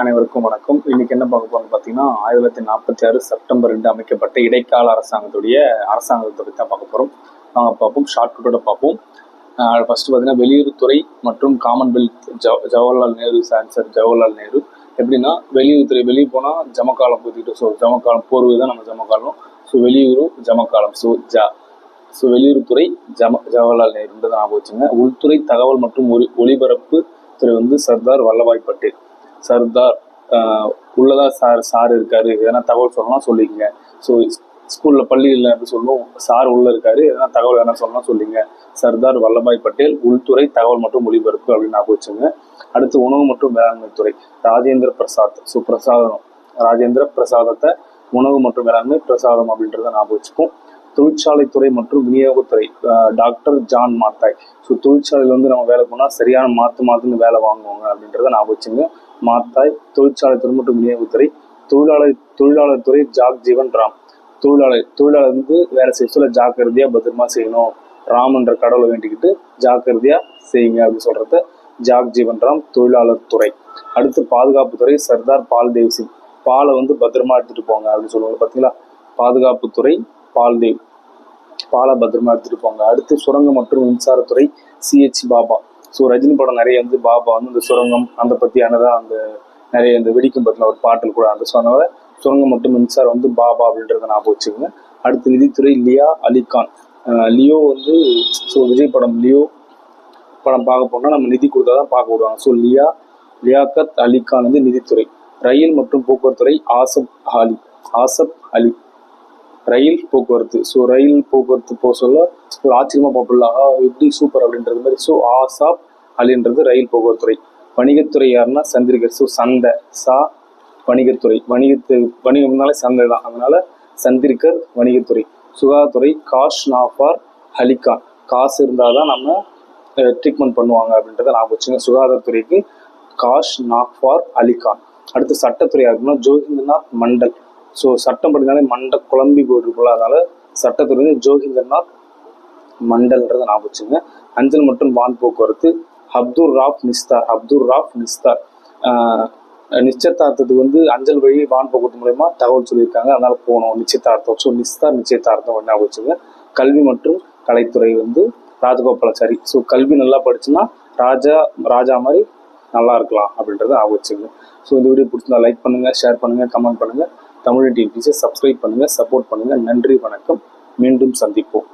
அனைவருக்கும் வணக்கம். இன்னைக்கு என்ன பார்க்க போறோம்னு பார்த்தீங்கன்னா ஆயிரத்தி தொள்ளாயிரத்தி நாற்பத்தி ஆறு செப்டம்பர் ரெண்டு அமைக்கப்பட்ட இடைக்கால அரசாங்கத்துடைய அரசாங்கத்தை பற்றி தான் பார்க்க போகிறோம் நாங்கள் பார்ப்போம். ஷார்ட்கட்டோட பார்ப்போம். ஃபர்ஸ்ட் பார்த்தீங்கன்னா வெளியுறவுத்துறை மற்றும் காமன்வெல்த் ஜவ ஜவஹர்லால் நேரு சான்சர் ஜவஹர்லால் நேரு. எப்படின்னா வெளியுறவுத்துறை வெளியே போனால் ஜமக்காலம் ஊற்றிட்டு ஸோ ஜமக்காலம் போர்வு தான் நம்ம ஜமக்காலம் ஸோ வெளியுறவு ஜமக்காலம் ஸோ ஜ ஸோ வெளியுறவுத்துறை ஜம ஜவஹர்லால் நேருன்றதை ஞாபகம் வச்சுங்க உள்துறை தகவல் மற்றும் ஒளி ஒளிபரப்பு துறை வந்து சர்தார் வல்லபாய் பட்டேல். சர்தார் உள்ளதா சார் சார் இருக்காரு. எதனா தகவல் சொல்லலாம் சொல்லிக்கங்க. ஸோ ஸ்கூலில் பள்ளியில் எப்படி சொல்லும் சார் உள்ள இருக்காரு. எதனா தகவல் எதனா சொல்லலாம் சொல்லிங்க சர்தார் வல்லபாய் பட்டேல் உள்துறை தகவல் மற்றும் ஒளிபரப்பு அப்படின்னு ஞாபகம் வச்சுங்க அடுத்து உணவு மற்றும் வேளாண்மை துறை. ராஜேந்திர பிரசாத் ஸோ பிரசாதம். ராஜேந்திர பிரசாதத்தை உணவு மற்றும் வேளாண்மை பிரசாதம் அப்படின்றத ஞாபகம் வச்சுப்போம். தொழிற்சாலைத்துறை மற்றும் விநியோகத்துறை டாக்டர் ஜான் மாத்தாய். ஸோ தொழிற்சாலையில் வந்து நம்ம வேலை போனால் சரியான மாற்று மாற்றுன்னு வேலை வாங்குவாங்க அப்படின்றத ஞாபகம் வச்சுங்க. மாத்தாய் தொழிற்சாலைத்துறை மற்றும் விநியோகத்துறை. தொழிலாளர் தொழிலாளர் துறை ஜாக் ஜீவன் ராம். தொழிலாளர் தொழிலாளர் வந்து வேலை செய்ய சொல்ல ஜாக்கிரதையாக பத்திரமா செய்யணும். ராம்ன்ற கடவுளை வேண்டிக்கிட்டு ஜாக்கிரதையாக செய்யுங்க அப்படின்னு சொல்கிறத ஜாக் ஜீவன் ராம் தொழிலாளர் துறை அடுத்து பாதுகாப்பு துறை சர்தார் பால் தேவ் சிங். பாலை வந்து பத்திரமா எடுத்துகிட்டு போங்க அப்படின்னு சொல்லுவாங்க. பார்த்தீங்களா பாதுகாப்புத்துறை பால்தேவ் பாலை பத்திரமா எடுத்துட்டு போங்க. அடுத்து சுரங்கம் மற்றும் மின்சாரத்துறை சிஹெச் பாபா. ஸோ ரஜினி படம் நிறைய வந்து பாபா வந்து இந்த சுரங்கம் அந்த பற்றியானதான் அந்த நிறைய இந்த வெடிக்கும் பற்றின ஒரு பாட்டில் கூட அந்த சொன்னதை சுரங்கம் மற்றும் மின்சாரம் வந்து பாபா அப்படின்றத ஞாபகம் வச்சுக்கோங்க. அடுத்து நிதித்துறை லியா அலிகான் லியோ வந்து ஸோ விஜய் படம் லியோ படம் பார்க்க போனால் நம்ம நிதி கொடுத்தா தான் பார்க்க விடுவாங்க. ஸோ லியா லியாக்கத் அலிகான் வந்து நிதித்துறை. ரயில் மற்றும் போக்குவரத்துறை ஆசப் அலி ஆசப் அலி. ரயில் போக்குவரத்து. ஸோ ரயில் போக்குவரத்து போக சொல்ல ஒரு ஆச்சரியமா ஆ எப்படி சூப்பர் அப்படின்றது மாதிரி ஸோ ஆசாப் அலின்றது ரயில் போக்குவரத்துறை. வணிகத்துறை யாருன்னா சந்திரிகர். ஸோ சந்தை. சா வணிகத்துறை. வணிகத்து வணிகம்னாலே சந்தை தான். அதனால சந்திரிகர் வணிகத்துறை. சுகாதாரத்துறை காஷ் நாஃபார் ஹலிகான். காசு இருந்தால் தான் நம்ம ட்ரீட்மெண்ட் பண்ணுவாங்க அப்படின்றத நான் வச்சுங்க. சுகாதாரத்துறைக்கு காஷ் நாக்வார் அலிகான் அடுத்து சட்டத்துறை யாருக்குன்னா ஜோகிந்தர்நாத் மண்டல். ஸோ சட்டம் படித்தாலே மண்ட குழம்பி போயிட்டுருக்குள்ள அதனால் சட்டத்துறை வந்து ஜோகிந்தர்நாத் மண்டல்ன்றதை நான் வச்சுங்க அஞ்சல் மற்றும் வான் போக்குவரத்து அப்துல் ராஃப் நிஸ்தார் அப்துல் ராஃப் நிஸ்தார். நிச்சயதார்த்தத்துக்கு வந்து அஞ்சல் வழி வான் போக்குவரத்து மூலயமா தகவல் சொல்லியிருக்காங்க. அதனால் போனோம் நிச்சயதார்த்தம். ஸோ நிஸ்தார் நிச்சயதார்த்தம் ஞாபகம் வச்சுங்க கல்வி மற்றும் கலைத்துறை வந்து ராஜகோபாலாச்சாரி. ஸோ கல்வி நல்லா படிச்சுன்னா ராஜா ராஜா மாதிரி நல்லா இருக்கலாம் அப்படின்றத ஆக வச்சுங்க ஸோ இந்த வீடியோ பிடிச்சிருந்தா லைக் பண்ணுங்கள் ஷேர் பண்ணுங்க கமெண்ட் பண்ணுங்கள் தமிழ் டிவிஸை சப்ஸ்கிரைப் பண்ணுங்கள் சப்போர்ட் பண்ணுங்கள் நன்றி வணக்கம். மீண்டும் சந்திப்போம்.